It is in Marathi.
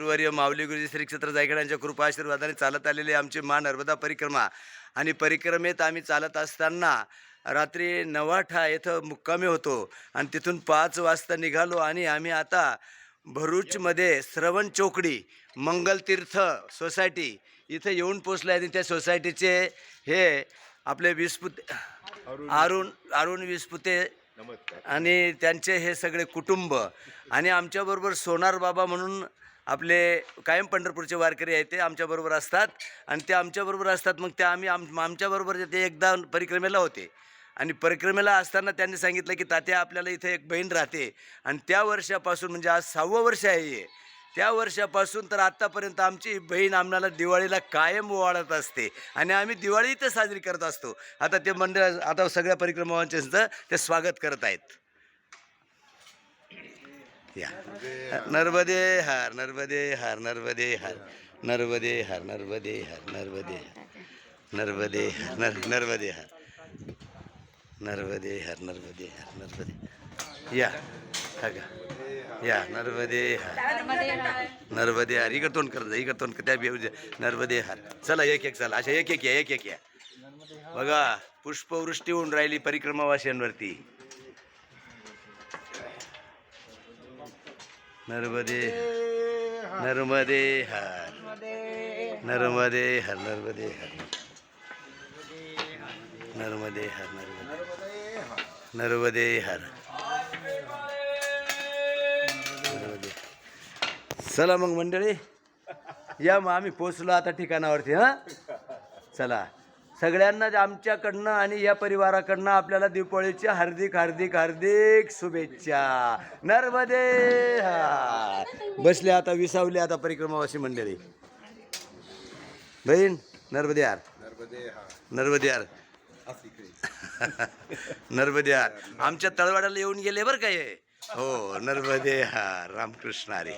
गुरुवर्य माऊली गुरुजी श्री क्षेत्र जायकडांच्या कृपा आशीर्वादाने चालत आलेली आमची मा नर्मदा परिक्रमा. आणि परिक्रमेत आम्ही चालत असताना रात्री नवाठा येथं मुक्कामी होतो. आणि तिथून पाच वाजता निघालो आणि आम्ही आता भरूचमध्ये श्रवण चौकडी मंगलतीर्थ सोसायटी इथं येऊन पोचलो आहे आणि त्या सोसायटीचे हे आपले विस्पुते अरुण अरुण विस्पुते आणि त्यांचे हे सगळे कुटुंब आणि आमच्याबरोबर सोनार बाबा म्हणून आपले कायम पंढरपूरचे वारकरी आहेत ते आमच्याबरोबर असतात. आणि ते आमच्याबरोबर असतात मग ते आम्ही आम आमच्याबरोबर ते एकदा परिक्रमेला होते. आणि परिक्रमेला असताना त्यांनी सांगितलं की तात्या आपल्याला इथे एक बहीण राहते. आणि त्या वर्षापासून म्हणजे आज सहावं वर्ष आहे त्या वर्षापासून तर आत्तापर्यंत आमची बहीण आम्हाला दिवाळीला कायम ओवाळत असते आणि आम्ही दिवाळी इथं साजरी करत असतो आता ते मंडळ आता सगळ्या परिक्रमांचे ते स्वागत करत आहेत या नर्मदे हार नर्मदे हार नर्मदे हार नर्मदे हार नर्मदे हार नर्मदे हार नर्मदे हार नर नर्मदे हार नर्मदे हार नर्मदे हार नर्मदे या हा का या नर्मदे हार. नर्मदे हार. इकडं तोंड करत इकडं तोंड कर- त्या बेऊ नर्मदे हार. चला एक एक चला. अशा एक एक या एक एक या. बघा पुष्पवृष्टी होऊन राहिली परिक्रमावासियांवरती नर्मदे नर्मदे हार. नर्मदे हर नर्मदे हर. नर्मदे हर नर्मदे नर्मदे हर. चला मग मंडळी. या मग आम्ही पोचलो आता ठिकाणावरती हां? चला. सगळ्यांना आमच्याकडनं आणि या परिवाराकडनं आपल्याला दीपावळीच्या हार्दिक हार्दिक हार्दिक शुभेच्छा. नर्मदे हा बसले आता विसावले आता परिक्रमावासी मंडळी. बहीण नर्मदे हार नर्मदे हार नर्मदे हार आमच्या तळवाड्याला येऊन गेले बरं काय हो? नर्मदे हार रामकृष्ण हरी.